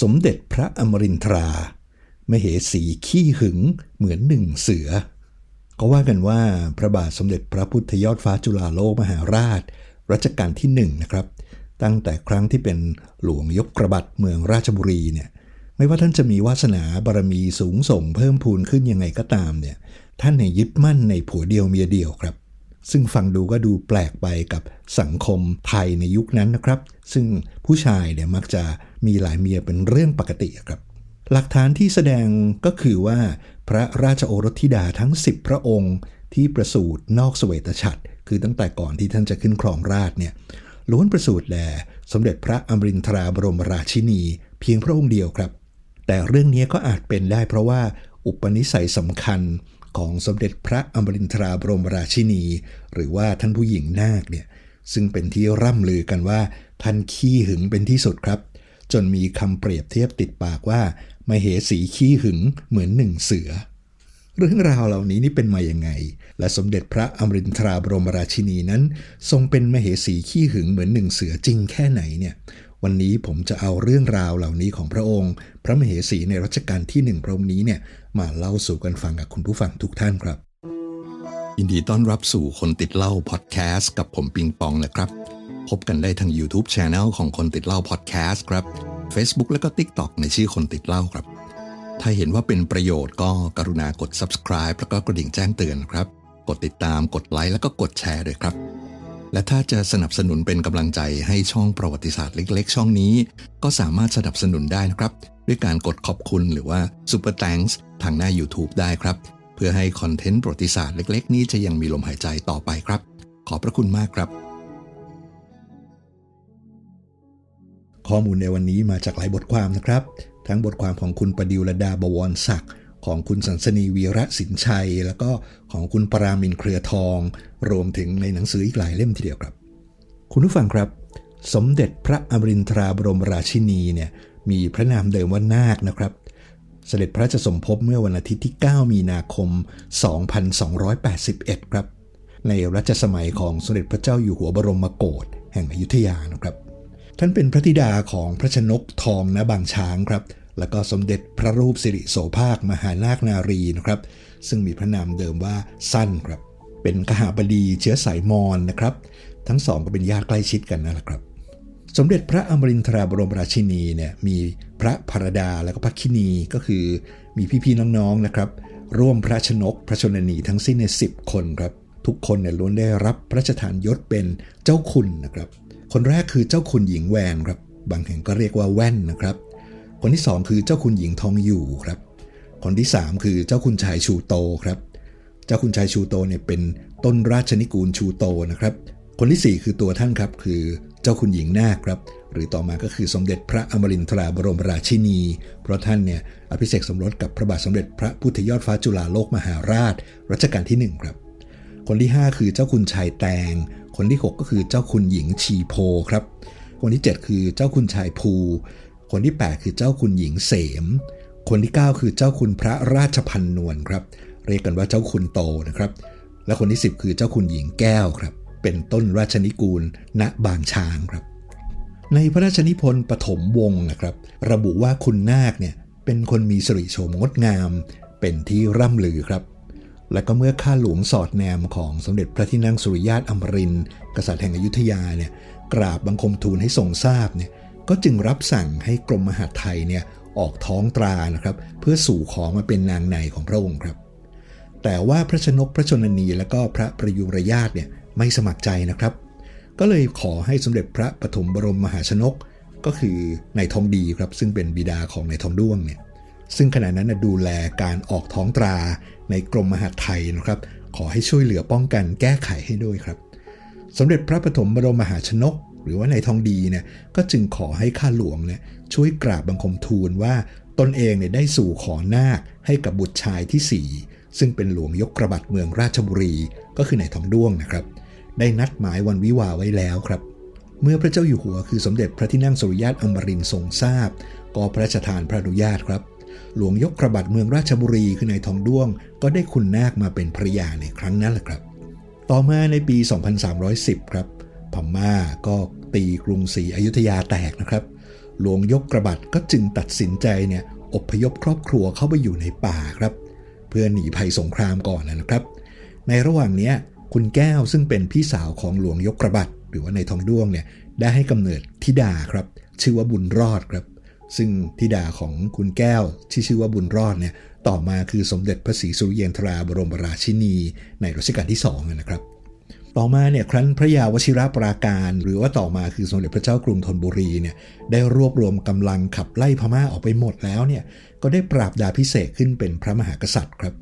สมเด็จพระอมรินทรา มเหสีขี้หึงเหมือนหนึ่งเสือ ก็ว่ากันว่าพระบาทสมเด็จพระพุทธยอดฟ้าจุฬาโลกมหาราช รัชกาลที่หนึ่งนะครับ ตั้งแต่ครั้งที่เป็นหลวงยกกระบัดเมืองราชบุรีเนี่ยไม่ว่าท่านจะมีวาสนาบารมีสูงส่งเพิ่มพูนขึ้นยังไงก็ตามเนี่ยท่านเนี่ยยึดมั่นในผัวเดียวเมียเดียวครับ ซึ่งฟังดูก็ดูแปลกไปกับสังคมไทยในยุคนั้นนะครับ ซึ่งผู้ชายเนี่ยมักจะมีหลายเมียเป็นเรื่องปกติครับ หลักฐานที่แสดงก็คือว่าพระราชโอรสธิดาทั้ง 10 พระองค์ที่ประสูตินอกสเสวตฉัตรคือตั้งแต่ก่อนที่ท่านจะขึ้นครองราชเนี่ยล้วนประสูติแด่สมเด็จพระอมรินทราบรมราชินี เพียงพระองค์เดียวครับ แต่เรื่องนี้ก็อาจเป็นได้เพราะว่าอุปนิสัยสำคัญของสมเด็จพระอมรินทราบรมราชินี หรือว่าท่านผู้หญิงนาคเนี่ย ซึ่งเป็นที่ร่ำลือกันว่าท่านขี้หึงเป็นที่สุดครับ จนมีคำเปรียบเทียบติดปากว่ามาเหสีขี้หึงเหมือนหนึ่งเสือ เรื่องราวเหล่านี้นี่เป็นมาอย่างไง และสมเด็จพระอมรินทราบรมราชินีนั้น ทรงเป็นมเหสีขี้หึงเหมือนหนึ่งเสือจริงแค่ไหนเนี่ยวันนี้ผมจะเอาเรื่องราวเหล่านี้ของพระองค์ พระมเหสีในรัชกาลที่หนึ่งพระองค์นี้เนี่ยมาเล่าสู่กันฟังกับคุณผู้ฟังทุกท่านครับ ยินดีต้อนรับสู่คนติดเล่าพอดแคสต์กับผมปิงปองนะครับ พบกันได้ทาง YouTube Channel ของคนติดเล่าพอดแคสต์ครับ Facebook และก็ TikTok ในชื่อคนติดเล่าครับ ถ้าเห็นว่าเป็นประโยชน์ก็กรุณากด subscribe แล้วก็กระดิ่งแจ้งเตือนครับ กดติดตามกดไลค์แล้วก็กดแชร์ด้วยครับ และถ้าจะสนับสนุนเป็นกำลังใจให้ช่องประวัติศาสตร์เล็ก ๆ ช่องนี้ ก็สามารถสนับสนุนได้นะครับ ด้วยการกดขอบคุณหรือว่า Super Thanks ทางหน้า YouTube ได้ครับ เพื่อให้คอนเทนต์ประวัติศาสตร์เล็ก ๆ นี้จะยังมีลมหายใจต่อไปครับ ขอบพระคุณมากครับ ข้อมูลในวันนี้มาจากหลายบทความนะครับ ทั้งบทความของคุณประดิวลดาบวรศักดิ์ของคุณสันสนีวีระสินชัย แล้วก็ของคุณปรามินเครือทอง รวมถึงในหนังสืออีกหลายเล่มทีเดียวครับ คุณผู้ฟังครับ สมเด็จพระอมรินทราบรมราชินีเนี่ยมีพระนามเดิมว่านาคนะครับ เสด็จพระราชสมภพเมื่อวันอาทิตย์ที่ 9 มีนาคม 2281 ครับ ในรัชสมัยของสมเด็จพระเจ้าอยู่หัวบรมโกศแห่งอยุธยานะครับ ท่านเป็นพระธิดาของพระชนกทองนะบางช้างครับ แล้วก็สมเด็จพระรูปสิริโสภาคมหานาคนารีนะครับ ซึ่งมีพระนามเดิมว่าสั้นครับ เป็นกหาบดีเชื้อสายมอญนะครับ ทั้งสองก็เป็นญาติใกล้ชิดกันนั่นแหละครับ สมเด็จพระอมรินทราบรมราชินีเนี่ยมีพระพรดาและก็พระคินีก็คือมีพี่ๆน้องๆนะครับ ร่วมพระชนกพระชนนีทั้งสิ้นใน10คนครับ ทุกคนเนี่ยล้วนได้รับพระราชทานยศเป็นเจ้าคุณนะครับ คนแรกคือเจ้าคุณหญิงแวงครับ บางแห่งก็เรียกว่าแว่นนะครับ คนที่สองคือเจ้าคุณหญิงทองอยู่ครับ คนที่สามคือเจ้าคุณชายชูโตครับ เจ้าคุณชายชูโตเนี่ยเป็นต้นราชนิกูลชูโตนะครับ คนที่4คือตัวท่านครับคือ จ้าคุณหญิงนาคครับหรือต่อมาก็คือสมเด็จพระอมรินทราบรมราชินี เพราะท่านเนี่ยอภิเษกสมรสกับพระบาทสมเด็จพระพุทธยอดฟ้าจุฬาโลกมหาราช รัชกาลที่ 1 ครับ คนที่ 5 คือเจ้าคุณชายแตง คนที่ 6 ก็คือเจ้าคุณหญิงชีโพครับ คนที่ 7 คือเจ้าคุณชายภู คนที่ 8 คือเจ้าคุณหญิงเสม คนที่ 9 คือเจ้าคุณพระราชพันนวลครับ เรียกกันว่าเจ้าคุณโตนะครับ และคนที่ 10 คือเจ้าคุณหญิงแก้วครับ เป็นต้นราชนิกูล ณบางช้างครับ ในพระราชนิพนธ์ปฐมวงศ์นะครับ ระบุว่าคุณนาคเนี่ยเป็นคนมีสิริโฉมงดงาม เป็นที่ร่ำลือครับ และก็เมื่อข้าหลวงสอดแนมของสมเด็จพระที่นั่งสุริยาตอมรินกษัตริย์แห่งอยุธยาเนี่ยกราบบังคมทูลให้ทรงทราบเนี่ยก็จึงรับสั่งให้กรมมหาดไทยเนี่ยออกท้องตรานะครับ เพื่อสู่ขอมาเป็นนางในของพระองค์ครับ แต่ว่าพระชนกพระชนนีและก็พระประยุรญาตเนี่ย ไม่สมัครใจนะครับ ก็เลยขอให้สมเด็จพระปฐมบรมมหาชนก ก็คือนายทองดีครับซึ่งเป็นบิดาของนายทองด้วงเนี่ยซึ่งขณะนั้นดูแลการออกท้องตราในกรมมหาดไทยนะครับ ขอให้ช่วยเหลือป้องกันแก้ไขให้ด้วยครับ สมเด็จพระปฐมบรมมหาชนก หรือว่านายทองดีเนี่ยก็จึงขอให้ข้าหลวงเนี่ยช่วยกราบบังคมทูลว่าตนเองเนี่ยได้สู่ขอนาคให้กับบุตรชายที่สี่ซึ่งเป็นหลวงยกกระบัดเมืองราชบุรีก็คือนายทองด้วงนะครับ ได้นัดหมายวันวิวาไว้แล้วครับ เมื่อพระเจ้าอยู่หัวคือสมเด็จพระที่นั่งสุริยาตอมรินทรงทราบ ก็พระราชทานพระอนุญาตครับ หลวงยกกระบัดเมืองราชบุรีคือนายทองด้วง ก็ได้คุณนาคมาเป็นภรรยาในครั้งนั้นแหละครับ ต่อมาในปี 2310 ครับ พม่าก็ตีกรุงศรีอยุธยาแตกนะครับ หลวงยกกระบัดก็จึงตัดสินใจเนี่ยอพยพครอบครัวเข้าไปอยู่ในป่าครับ เพื่อหนีภัยสงครามก่อนนะครับ ในระหว่างเนี้ย คุณแก้วซึ่งเป็นพี่สาวของหลวงยกกระบัดหรือว่าในทองด้วงเนี่ยได้ให้กำเนิดธิดาครับ ชื่อว่าบุญรอดครับ ซึ่งธิดาของคุณแก้วที่ชื่อว่าบุญรอดเนี่ยต่อมาคือสมเด็จพระศรีสุริยนทราบรมราชินี ในรัชกาลที่2นะครับ ต่อมาเนี่ยครั้นพระยาวชิระปราการ หรือว่าต่อมาคือสมเด็จพระเจ้ากรุงธนบุรีเนี่ยได้รวบรวมกำลังขับไล่พม่าออกไปหมดแล้วเนี่ยก็ได้ปราบดาพิเศษขึ้นเป็นพระมหากษัตริย์ครับ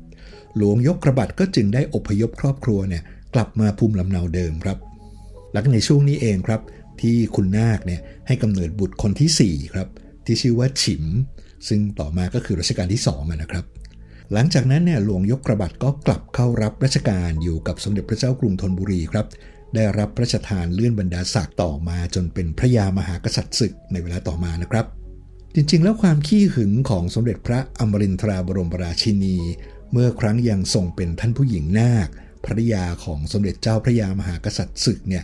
หลวงยกกระบัดก็จึงได้อพยพครอบครัวเนี่ย กลับมาภูมิลำเนาเดิมครับและในช่วงนี้เองครับ ที่คุณนาคเนี่ยให้กำเนิดบุตรคนที่4ครับที่ชื่อว่าฉิม ซึ่งต่อมาก็คือรัชกาลที่2อะนะครับ หลังจากนั้นเนี่ยหลวงยกกระบัดก็กลับเข้ารับราชการอยู่กับสมเด็จพระเจ้ากรุงธนบุรีครับได้รับพระราชทานเลื่อนบรรดาศักดิ์ต่อมาจนเป็นพระยามหากษัตริย์ศึกในเวลาต่อมานะครับ จริงๆ แล้วความขี้หึงของสมเด็จพระอมรินทราบรมราชินี เมื่อครั้งยังทรงเป็นท่านผู้หญิงนาค ภริยาของสมเด็จเจ้าพระยามหากษัตริย์ศึกเนี่ย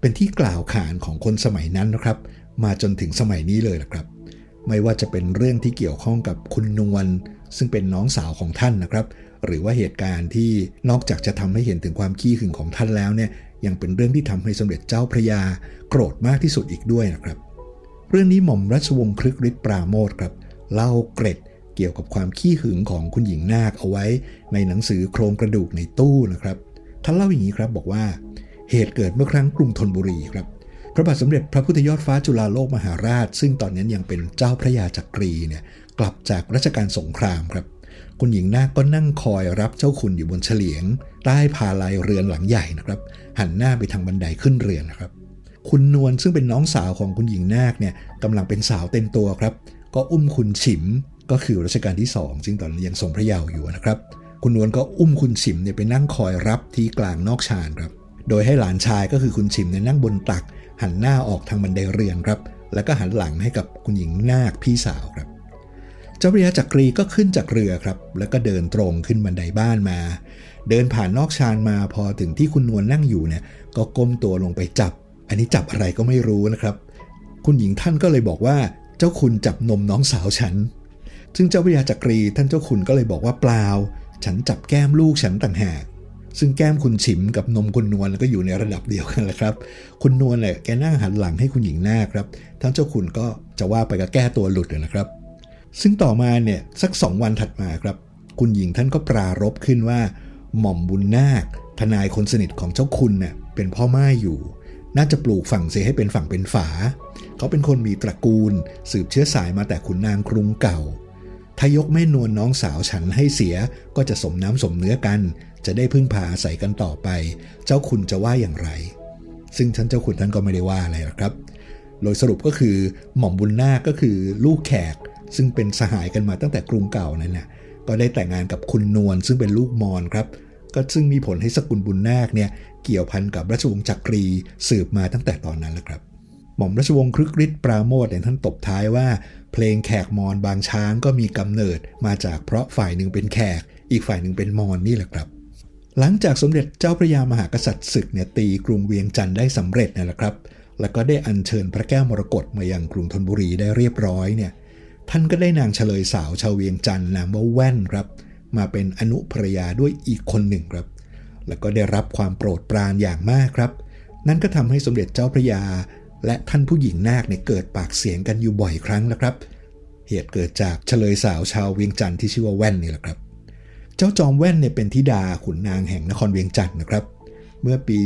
เป็นที่กล่าวขานของคนสมัยนั้นนะครับ มาจนถึงสมัยนี้เลยละครับ ไม่ว่าจะเป็นเรื่องที่เกี่ยวข้องกับคุณนวลซึ่งเป็นน้องสาวของท่านนะครับ หรือว่าเหตุการณ์ที่นอกจากจะทำให้เห็นถึงความขี้หึงของท่านแล้วเนี่ยยังเป็นเรื่องที่ทำให้สมเด็จเจ้าพระยาโกรธมากที่สุดอีกด้วยนะครับ เรื่องนี้หม่อมราชวงศ์คลึกฤทธิ์ปราโมทครับเล่าเกร็ด เกี่ยวกับความขี้หึงของคุณหญิงนาคเอาไว้ ในหนังสือโครงกระดูกในตู้นะครับท่านเล่าอย่างนี้ครับบอกว่าเหตุเกิดเมื่อครั้งกรุงธนบุรีครับพระบาทสมเด็จพระพุทธยอดฟ้าจุฬาโลกมหาราช ซึ่งตอนนั้นยังเป็นเจ้าพระยาจักรีเนี่ยกลับจากรัชกาลสงครามครับคุณหญิงนาคก็นั่งคอยรับเจ้าคุณอยู่บนเฉลียง ใต้พาลายเรือนหลังใหญ่นะครับ หันหน้าไปทางบันไดขึ้นเรือนนะครับ คุณนวลซึ่งเป็นน้องสาวของคุณหญิงนาคเนี่ยกำลังเป็นสาวเต็มตัวครับ ก็อุ้มคุณฉิม ก็คือรัชกาลที่สองซึ่งตอนนั้นยังทรงพระเยาว์อยู่นะครับ คุณนวลก็อุ้มคุณฉิมเนี่ยไปนั่งคอยรับที่กลางนอกชานครับ โดยให้หลานชายก็คือคุณฉิมเนี่ยนั่งบนตัก หันหน้าออกทางบันไดเรือนครับ แล้วก็หันหลังให้กับคุณหญิงนาคพี่สาวครับ เจ้าพระยาจักรีก็ขึ้นจากเรือครับ แล้วก็เดินตรงขึ้นบันไดบ้านมา เดินผ่านนอกชานมาพอถึงที่คุณนวลนั่งอยู่เนี่ย ก็ก้มตัวลงไปจับ อันนี้จับอะไรก็ไม่รู้นะครับ คุณหญิงท่านก็เลยบอกว่าเจ้าคุณจับนมน้องสาวฉัน ซึ่งเจ้าพระยาจักรีท่านเจ้าคุณก็เลยบอกว่าเปล่า ฉันจับแก้มลูกฉันต่างหากซึ่งแก้มคุณฉิมกับนมคุณนวลก็อยู่ในระดับเดียวกันแหละครับ คุณนวลเนี่ยแกนั่งหันหลังให้คุณหญิงหน้าครับท่านเจ้าคุณก็จะว่าไปก็แก้ตัวหลุดนะครับ ซึ่งต่อมาเนี่ยสักสองวันถัดมาครับ คุณหญิงท่านก็ปรารบขึ้นว่า หม่อมบุญนาค ทนายคนสนิทของเจ้าคุณเนี่ยเป็นพ่อม่ายอยู่ น่าจะปลูกฝั่งเสียให้เป็นฝั่งเป็นฝา เขาเป็นคนมีตระกูล สืบเชื้อสายมาแต่ขุนนางกรุงเก่า ถ้ายกแม่นวลน้องสาวฉันให้เสียก็จะสมน้ำสมเนื้อกัน จะได้พึ่งพาอาศัยกันต่อไป เจ้าคุณจะว่าอย่างไร ซึ่งท่านเจ้าคุณท่านก็ไม่ได้ว่าอะไรหรอกครับ โดยสรุปก็คือหม่อมบุญนาคก็คือลูกแขก ซึ่งเป็นสหายกันมาตั้งแต่กรุงเก่านั่นนะก็ได้แต่งงานกับคุณนวลซึ่งเป็นลูกมอญครับ ก็ซึ่งมีผลให้สกุลบุญนาคเนี่ยเกี่ยวพันกับราชวงศ์จักรีสืบมาตั้งแต่ตอนนั้นแล้วครับหม่อมราชวงศ์ครึกฤทธิ์ปราโมทเนี่ยท่านตบท้ายว่า เพลงแขกมอญบางช้างก็มีกำเนิดมาจากเพราะฝ่ายหนึ่งเป็นแขก อีกฝ่ายหนึ่งเป็นมอญนี่แหละครับ หลังจากสมเด็จเจ้าพระยามหากษัตริย์ศึกเนี่ยตีกรุงเวียงจันทร์ได้สำเร็จนั่แหละครับ แล้วก็ได้อัญเชิญพระแก้วมรกตมายังกรุงธนบุรีได้เรียบร้อยเนี่ยท่านก็ได้นางเฉลยสาวชาวเวียงจันทร์นามว่าแว่นครับ มาเป็นอนุภรรยาด้วยอีกคนหนึ่งครับ แล้วก็ได้รับความโปรดปรานอย่างมากครับ นั่นก็ทำให้สมเด็จเจ้าพระยา และท่านผู้หญิงนาคเนี่ยเกิดปากเสียงกันอยู่บ่อยครั้งนะครับ เหตุเกิดจากเฉลยสาวชาวเวียงจันทร์ที่ชื่อว่าแว่นนี่แหละครับ เจ้าจอมแว่นเนี่ยเป็นธิดาขุนนางแห่งนครเวียงจันทร์นะครับ เมื่อปี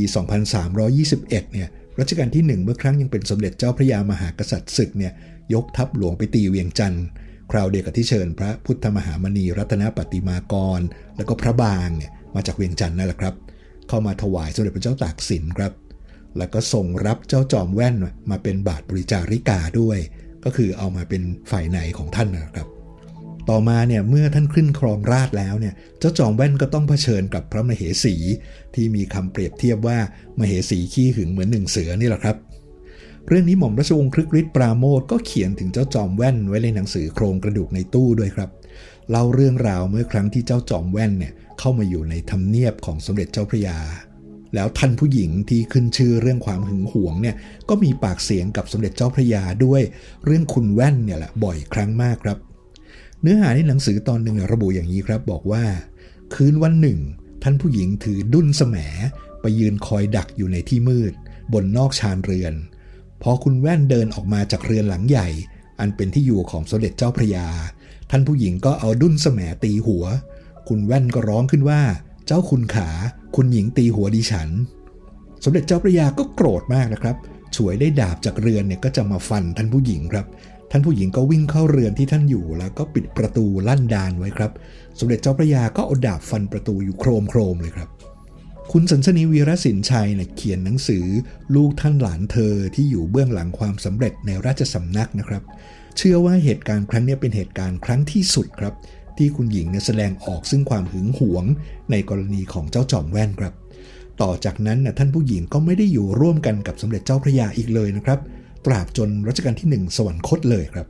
2321 เนี่ยรัชกาลที่ 1 เมื่อครั้งยังเป็นสมเด็จเจ้าพระยามหากษัตริย์ศึกเนี่ยยกทัพหลวงไปตีเวียงจันทร์คราวเดียวกับที่เชิญพระพุทธมหามณีรัตนปฏิมากร แล้วก็พระบางเนี่ยมาจากเวียงจันทร์นั่นแหละครับ เข้ามาถวายสมเด็จพระเจ้าตากสินครับ แล้วก็ส่งรับเจ้าจอมแว่นมาเป็นบาทบริจาริกาด้วย ก็คือเอามาเป็นฝ่ายไหนของท่านนะครับ ต่อมาเนี่ยเมื่อท่านขึ้นครองราชแล้วเนี่ยเจ้าจอมแว่นก็ต้องเผชิญกับพระมเหสี ที่มีคำเปรียบเทียบว่ามเหสีขี้หึงเหมือนหนึ่งเสือนี่แหละครับเรื่องนี้หม่อมราชวงศ์ครึกฤทธิ์ปราโมทก็เขียนถึงเจ้าจอมแว่นไว้ในหนังสือโครงกระดูกในตู้ด้วยครับ เล่าเรื่องราวเมื่อครั้งที่เจ้าจอมแว่นเนี่ยเข้ามาอยู่ในทำเนียบของสมเด็จเจ้าพระยา แล้วท่านผู้หญิงที่ขึ้นชื่อเรื่องความหึงหวงเนี่ยก็มีปากเสียงกับสมเด็จเจ้าพระยาด้วยเรื่องคุณแว่นเนี่ยแหละบ่อยครั้งมากครับ เนื้อหาในหนังสือตอนหนึ่งระบุอย่างนี้ครับบอกว่า คืนวันหนึ่ง ท่านผู้หญิงถือดุ้นแสมไปยืนคอยดักอยู่ในที่มืด บนนอกชานเรือน พอคุณแว่นเดินออกมาจากเรือนหลังใหญ่ อันเป็นที่อยู่ของสมเด็จเจ้าพระยา ท่านผู้หญิงก็เอาดุ้นแสมตีหัว คุณแว่นก็ร้องขึ้นว่า เจ้าคุณขา คุณหญิงตีหัวดิฉัน สมเด็จเจ้าพระยาก็โกรธมากนะครับฉวยได้ดาบจากเรือนเนี่ยก็จะมาฟันท่านผู้หญิงครับ ท่านผู้หญิงก็วิ่งเข้าเรือนที่ท่านอยู่แล้วก็ปิดประตูลั่นดานไว้ครับ สมเด็จเจ้าพระยาก็เอาดาบฟันประตูอยู่โครมโครมเลยครับ คุณสันสนีวีรศิลป์ชัยเนี่ยเขียนหนังสือ ลูกท่านหลานเธอที่อยู่เบื้องหลังความสำเร็จในราชสำนักนะครับ เชื่อว่าเหตุการณ์ครั้งนี้เป็นเหตุการณ์ครั้งที่สุดครับ ที่คุณหญิงเนี่ยแสดงออกซึ่งความหึงหวงในกรณีของเจ้าจอมแว่นครับ ต่อจากนั้นนะท่านผู้หญิงก็ไม่ได้อยู่ร่วมกันกับสมเด็จเจ้าพระยาอีกเลยนะครับ ตราบจนรัชกาลที่หนึ่งสวรรคตเลยครับ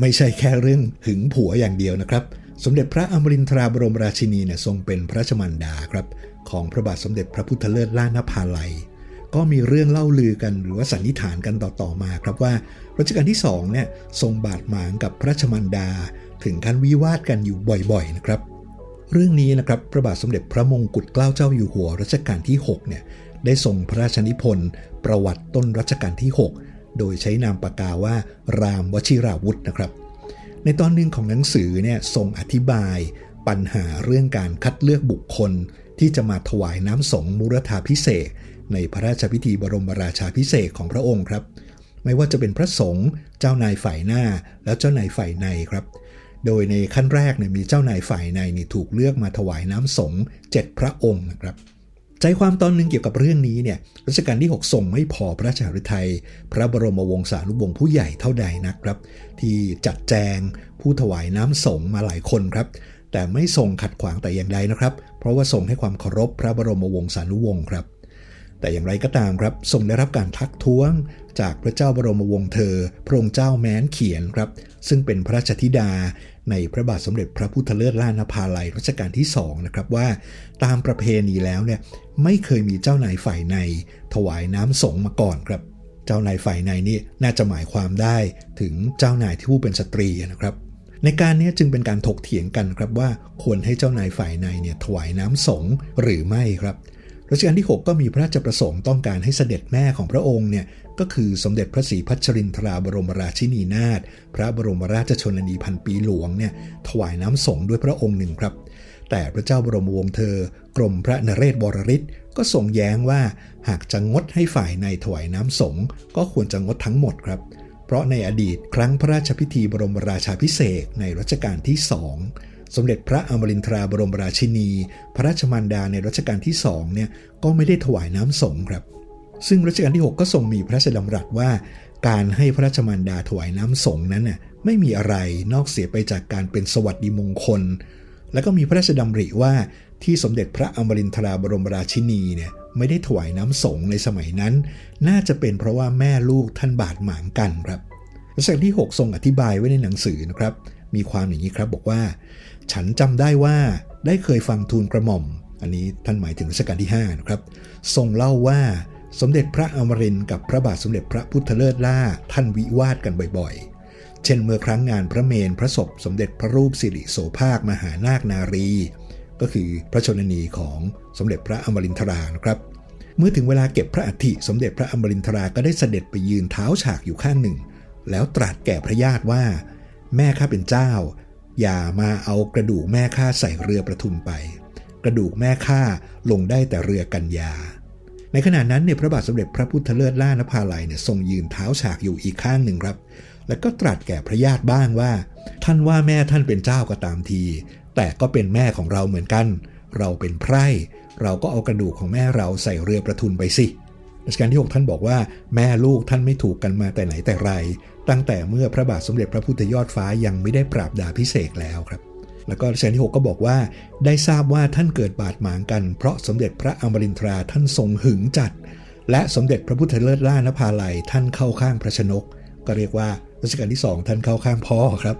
ไม่ใช่แค่เรื่องหึงผัวอย่างเดียวนะครับ สมเด็จพระอมรินทราบรมราชินีเนี่ยทรงเป็นพระชมารดาครับของพระบาทสมเด็จพระพุทธเลิศล่านภาลัยก็มีเรื่องเล่าลือกันหรือว่าสันนิษฐานกันต่อๆมาครับว่ารัชกาลที่สองเนี่ยทรงบาดหมางกับพระชมารดา ถึงขั้นวิวาทกันอยู่บ่อยๆนะครับ เรื่องนี้นะครับพระบาทสมเด็จพระมงกุฎเกล้าเจ้าอยู่หัวรัชกาลที่6เนี่ยได้ทรงพระราชนิพนธ์ประวัติต้นรัชกาลที่ 6 โดยใช้นามปากกาว่ารามวชิราวุธนะครับ ในตอนหนึ่งของหนังสือเนี่ยทรงอธิบายปัญหาเรื่องการคัดเลือกบุคคล ที่จะมาถวายน้ำสงฆ์มุรธาพิเศษ ในพระราชพิธีบรมราชาพิเศษของพระองค์ครับ ไม่ว่าจะเป็นพระสงฆ์เจ้านายฝ่ายหน้าแล้วเจ้านายฝ่ายในครับ โดยในขั้นแรกเนี่ยมีเจ้านายฝ่ายในนี่ถูกเลือกมาถวายน้ำสงฆ์เจ็ดพระองค์นะครับใจความตอนหนึ่งเกี่ยวกับเรื่องนี้เนี่ยรัชกาลที่6ทรงไม่พอพระราชหฤทัย พระบรมวงศานุวงศ์ผู้ใหญ่เท่าใดนะครับ ที่จัดแจงผู้ถวายน้ำสงฆ์มาหลายคนครับ แต่ไม่ทรงขัดขวางแต่อย่างใดนะครับ เพราะว่าทรงให้ความเคารพพระบรมวงศานุวงศ์ครับ แต่อย่างไรก็ตามครับทรงได้รับการทักท้วง จากพระเจ้าบรมวงศ์เธอ พระองค์เจ้าแม้นเขียนครับ ซึ่งเป็นพระราชธิดา ในพระบาทสมเด็จพระพุทธเลิศล่านภาลัยรัชกาลที่2นะครับว่า ตามประเพณีแล้วเนี่ยไม่เคยมีเจ้านายฝ่ายใน ถวายน้ำสงมาก่อนครับ เจ้านายฝ่ายในนี่น่าจะหมายความได้ถึงเจ้านายที่ผู้เป็นสตรีนะครับ ในการนี้จึงเป็นการถกเถียงกันครับว่าควรให้เจ้านายฝ่ายในเนี่ยถวายน้ำสงหรือไม่ครับรัชกาลที่ 6 ก็มีพระราชประสงค์ต้องการให้เสด็จแม่ของพระองค์เนี่ย ก็คือสมเด็จพระศรีพัชรินทราบรมราชินีนาถพระบรมราชชนนีพันปีหลวงเนี่ยถวายน้ำสงด้วยพระองค์หนึ่งครับ แต่พระเจ้าบรมวงศ์เธอ กรมพระนเรศบรริศก็ทรงแย้งว่าหากจะงดให้ฝ่ายในถวายน้ำสงก็ควรจะงดทั้งหมดครับ เพราะในอดีตครั้งพระราชพิธีบรมราชาพิเศษในรัชกาลที่สองสมเด็จพระอมรินทราบรมราชินี พระราชมารดาในรัชกาลที่สองเนี่ยก็ไม่ได้ถวายน้ำสงครับ ซึ่งรัชกาลที่ 6 ก็ทรงมีพระราชดำรัสว่า การให้พระราชมารดาถวายน้ำสงนั้นน่ะไม่มีอะไรนอกเสียไปจากการเป็นสวัสดิมงคล แล้วก็มีพระราชดำริว่าที่สมเด็จพระอมรินทราบรมราชินีเนี่ยไม่ได้ถวายน้ำสงในสมัยนั้น น่าจะเป็นเพราะว่าแม่ลูกท่านบาดหมางกันครับรัชกาลที่ 6 ทรงอธิบายไว้ในหนังสือนะครับ มีความอย่างนี้ครับบอกว่า ฉันจำได้ว่าได้เคยฟังทูลกระหม่อม อันนี้ท่านหมายถึงรัชกาลที่5นะครับ ทรงเล่าว่า สมเด็จพระอมรินทร์กับพระบาทสมเด็จพระพุทธเลิศล่าท่านวิวาทกันบ่อยๆ เช่นเมื่อครั้งงานพระเมนพระศพสมเด็จพระรูปสิริโสภาคมหานาคนารี ก็คือพระชนนีของสมเด็จพระอมรินทรานะครับ เมื่อถึงเวลาเก็บพระอัฐิสมเด็จพระอมรินทราก็ได้เสด็จไปยืนเท้าฉากอยู่ข้างหนึ่ง แล้วตรัสแก่พระญาติว่า แม่ข้าเป็นเจ้า อย่ามาเอากระดูกแม่ข้าใส่เรือประทุนไป กระดูกแม่ข้าลงได้แต่เรือกัญญา ในขณะนั้นเนี่ยพระบาทสมเด็จพระพุทธเลิศล่านภาลัยเนี่ยทรงยืนเท้าฉากอยู่อีกข้างหนึ่งครับ แล้วก็ตรัสแก่พระญาติบ้างว่า ท่านว่าแม่ท่านเป็นเจ้าก็ตามที แต่ก็เป็นแม่ของเราเหมือนกัน เราเป็นไพร่เราก็เอากระดูกของแม่เราใส่เรือประทุนไปสิรัชกาลที่ 6 ท่านบอกว่าแม่ลูกท่านไม่ถูกกันมาแต่ไหนแต่ไร ตั้งแต่เมื่อพระบาทสมเด็จพระพุทธยอดฟ้ายังไม่ได้ปราบดาพิเศษแล้วครับ แล้วก็รัชกาลที่ 6 ก็บอกว่า ได้ทราบว่าท่านเกิดบาดหมางกัน เพราะสมเด็จพระอมรินทราท่านทรงหึงจัด และสมเด็จพระพุทธเลิศล่านภาลัยท่านเข้าข้างพระชนก ก็เรียกว่ารัชกาลที่ 2 ท่านเข้าข้างพ่อครับ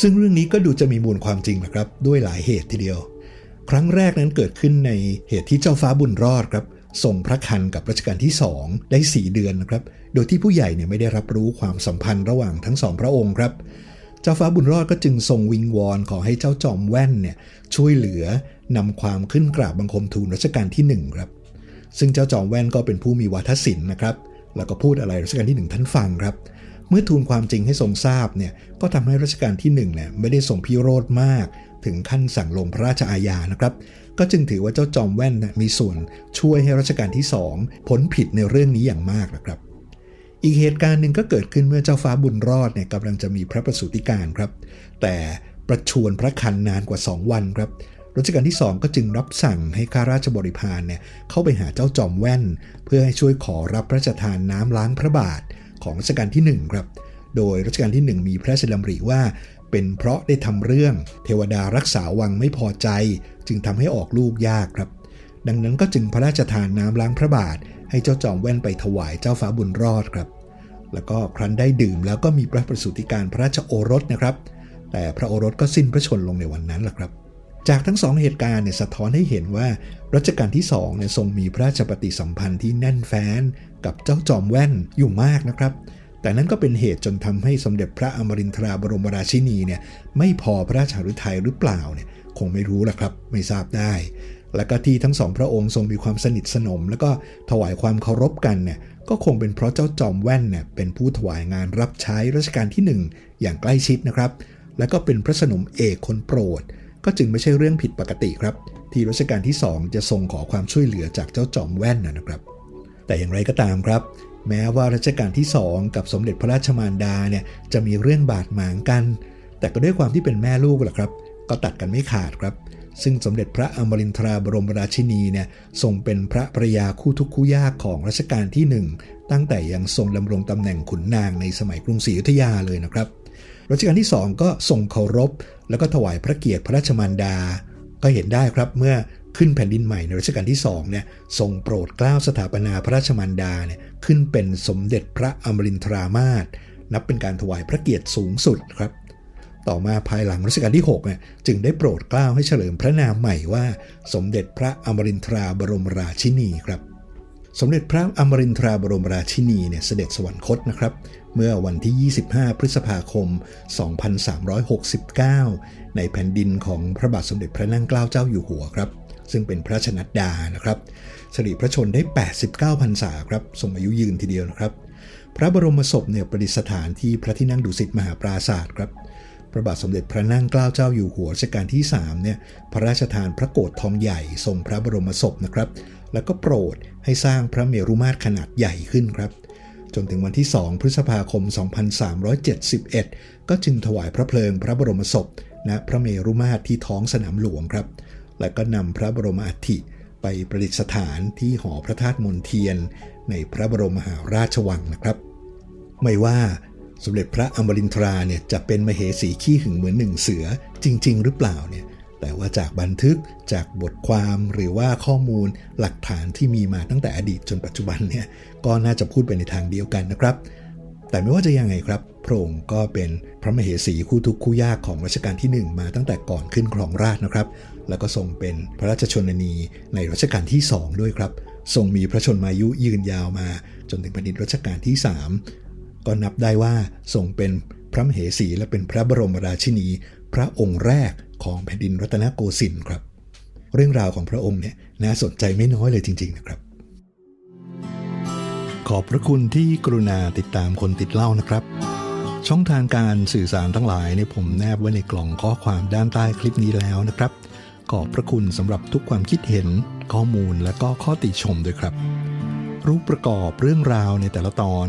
ซึ่งเรื่องนี้ก็ดูจะมีมูลความจริงนะครับ ด้วยหลายเหตุทีเดียว ครั้งแรกนั้นเกิดขึ้นในเหตุที่เจ้าฟ้าบุญรอดครับส่งพระคันกับรัชกาลที่2ได้ 4 เดือนนะครับ โดยที่ผู้ใหญ่เนี่ยไม่ได้รับรู้ความสัมพันธ์ระหว่างทั้งสองพระองค์ครับ จ้าฟ้าบุญรอดก็จึงทรงวิงวอนขอให้เจ้าจอมแว่นเนี่ยช่วยเหลือนำความขึ้นกราบบังคมทูลรัชกาลที่ 1 ครับ ซึ่งเจ้าจอมแว่นก็เป็นผู้มีวาทศิลป์นะครับ แล้วก็พูดอะไรรัชกาลที่ 1 ท่านฟังครับ เมื่อทูลความจริงให้ทรงทราบเนี่ยก็ทำให้รัชกาลที่1เนี่ยไม่ได้ทรงพิโรธมาก ถึงขั้นสั่งลงพระราชอาญานะครับ ก็จึงถือว่าเจ้าจอมแว่นมีส่วนช่วยให้รัชกาลที่ 2 พ้นผิดในเรื่องนี้อย่างมากนะครับ อีกเหตุการณ์หนึ่งก็เกิดขึ้นเมื่อเจ้าฟ้าบุญรอดเนี่ยกำลังจะมีพระประสูติการครับ แต่ประชวรพระคันนานกว่า 2 วันครับรัชกาลที่ 2 ก็จึงรับสั่งให้ข้าราชบริพารเนี่ยเข้าไปหาเจ้าจอมแว่น เพื่อให้ช่วยขอรับพระราชทานน้ำล้างพระบาทของรัชกาลที่ 1 ครับ โดยรัชกาลที่ 1 มีพระราชดำริว่า เป็นเพราะได้ทำเรื่อง เทวดารักษาวังไม่พอใจ จึงทำให้ออกลูกยากครับ ดังนั้นก็จึงพระราชทานน้ำล้างพระบาท ให้เจ้าจอมแว่นไปถวายเจ้าฟ้าบุญรอดครับ แล้วก็ครั้นได้ดื่มแล้วก็มีพระประสูติการพระราชโอรสนะครับ แต่พระโอรสก็สิ้นพระชนลงในวันนั้นแหละครับ จากทั้งสองเหตุการณ์เนี่ยสะท้อนให้เห็นว่ารัชกาลที่2เนี่ยทรงมีพระราชปฏิสัมพันธ์ที่แน่นแฟ้นกับเจ้าจอมแว่นอยู่มากนะครับแต่นั้นก็เป็นเหตุจนทำให้สมเด็จพระอมรินทราบรมราชินีเนี่ยไม่พอพระราชหฤทัยหรือเปล่าเนี่ยคงไม่รู้ละครับ ไม่ทราบได้ แล้วก็ที่ทั้งสองพระองค์ทรงมีความสนิทสนม แล้วก็ถวายความเคารพกันเนี่ยก็คงเป็นเพราะเจ้าจอมแว่นเนี่ยเป็นผู้ถวายงานรับใช้รัชกาลที่ 1 อย่างใกล้ชิดนะครับ แล้วก็เป็นพระสนมเอกคนโปรด ก็จึงไม่ใช่เรื่องผิดปกติครับ ที่รัชกาลที่ 2 จะทรงขอความช่วยเหลือจากเจ้าจอมแว่นนะครับ แต่อย่างไรก็ตามครับ แม้ว่ารัชกาลที่ 2 กับสมเด็จพระราชมารดาเนี่ยจะมีเรื่องบาดหมางกัน แต่ก็ด้วยความที่เป็นแม่ลูกแหละครับ ก็ตัดกันไม่ขาดครับ ซึ่งสมเด็จพระอมรินทราบรมราชินีเนี่ยทรงเป็นพระภรยาคู่ทุกคู่ยากของรัชกาลที่ 1 ตั้งแต่ยังทรงดำรงตำแหน่งขุนนางในสมัยกรุงศรีอยุธยาเลยนะครับรัชกาลที่ 2 ก็ทรงเคารพ แล้วก็ถวายพระเกียรติพระราชมารดา ก็เห็นได้ครับเมื่อขึ้นแผ่นดินใหม่ในรัชกาลที่2เนี่ยทรงโปรดเกล้าสถาปนาพระราชมารดาเนี่ยขึ้นเป็นสมเด็จพระอมรินทรามาศนับเป็นการถวายพระเกียรติสูงสุดครับ ต่อมาภายหลังรัชกาลที่6เนี่ยจึงได้โปรดเกล้าให้เฉลิมพระนามใหม่ว่า สมเด็จพระอมรินทราบรมราชินีครับ สมเด็จพระอมรินทราบรมราชินีเนี่ยเสด็จสวรรคตนะครับ เมื่อวันที่ 25 พฤษภาคม 2369 ในแผ่นดินของพระบาทสมเด็จพระนั่งเกล้าเจ้าอยู่หัวครับ ซึ่งเป็นพระชนัดดานะครับสรีพระชนได้ 89พรรษาครับทรงอายุยืนทีเดียวนะครับ พระบรมศพเนี่ยประดิษฐานที่พระที่นั่งดุสิตมหาปราศาสตร์ครับ พระบาทสมเด็จพระนั่งเกล้าเจ้าอยู่หัวรัชกาลที่3เนี่ยพระราชทานพระโกรธทองใหญ่ทรงพระบรมศพนะครับ แล้วก็โปรดให้สร้างพระเมรุมาตรขนาดใหญ่ขึ้นครับ จนถึงวันที่ 2 พฤษภาคม 2371 ก็จึงถวายพระเพลิงพระบรมศพณพระเมรุมาตรที่ท้องสนามหลวงครับ และก็นำพระบรมอัฐิไปประดิษฐานที่หอพระธาตุมนเทียน ในพระบรมมหาราชวังนะครับ ไม่ว่า สมเด็จพระอมรินทราเนี่ยจะเป็นมเหสีขี้หึงเหมือนหนึ่งเสือจริง ๆ หรือเปล่าเนี่ยแต่ว่าจากบันทึกจากบทความหรือว่าข้อมูลหลักฐานที่มีมาตั้งแต่อดีตจนปัจจุบันเนี่ยก็น่าจะพูดไปในทางเดียวกันนะครับ แต่ไม่ว่าจะยังไงครับ พระองค์ก็เป็นพระมเหสีคู่ทุกข์คู่ยากของรัชกาลที่ 1 มาตั้งแต่ก่อนขึ้นครองราชนะครับ แล้วก็ทรงเป็นพระราชชนนีในรัชกาลที่ 2 ด้วยครับทรงมีพระชนมายุยืนยาวมาจนถึงแผ่นดินรัชกาลที่ 3 ก็นับได้ว่าทรงเป็นพระมเหสีและเป็นพระบรมราชินี พระองค์แรกของแผ่นดินรัตนโกสินทร์ครับ เรื่องราวของพระองค์เนี่ยน่าสนใจไม่น้อยเลยจริง ๆ นะครับ ขอบพระคุณที่กรุณาติดตามคนติดเล่านะครับ ช่องทางการสื่อสารทั้งหลายเนี่ยผมแนบไว้ในกล่องข้อความด้านใต้คลิปนี้แล้วนะครับ ขอบพระคุณสำหรับทุกความคิดเห็น ข้อมูลและก็ข้อติชมด้วยครับ รูปประกอบเรื่องราวในแต่ละตอน